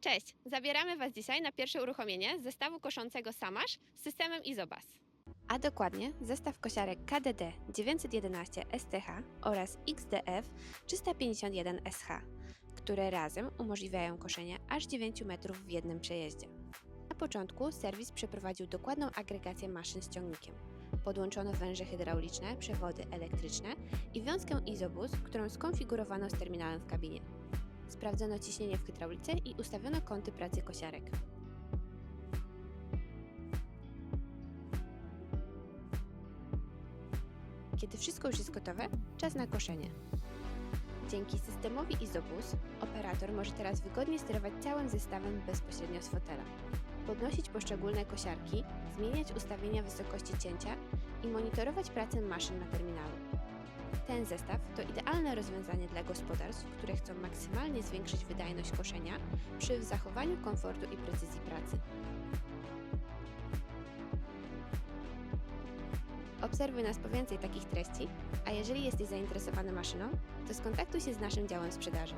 Cześć! Zabieramy Was dzisiaj na pierwsze uruchomienie zestawu koszącego Samasz z systemem Izobas. A dokładnie zestaw kosiarek KDD 911 STH oraz XDF 351 SH, które razem umożliwiają koszenie aż 9 metrów w jednym przejeździe. Na początku serwis przeprowadził dokładną agregację maszyn z ciągnikiem. Podłączono węże hydrauliczne, przewody elektryczne i wiązkę Izobus, którą skonfigurowano z terminalem w kabinie. Sprawdzono ciśnienie w hydraulice i ustawiono kąty pracy kosiarek. Kiedy wszystko już jest gotowe, czas na koszenie. Dzięki systemowi Izobus operator może teraz wygodnie sterować całym zestawem bezpośrednio z fotela, podnosić poszczególne kosiarki, zmieniać ustawienia wysokości cięcia i monitorować pracę maszyn na terminalu. Ten zestaw to idealne rozwiązanie dla gospodarstw, które chcą maksymalnie zwiększyć wydajność koszenia przy zachowaniu komfortu i precyzji pracy. Obserwuj nas po więcej takich treści, a jeżeli jesteś zainteresowany maszyną, to skontaktuj się z naszym działem sprzedaży.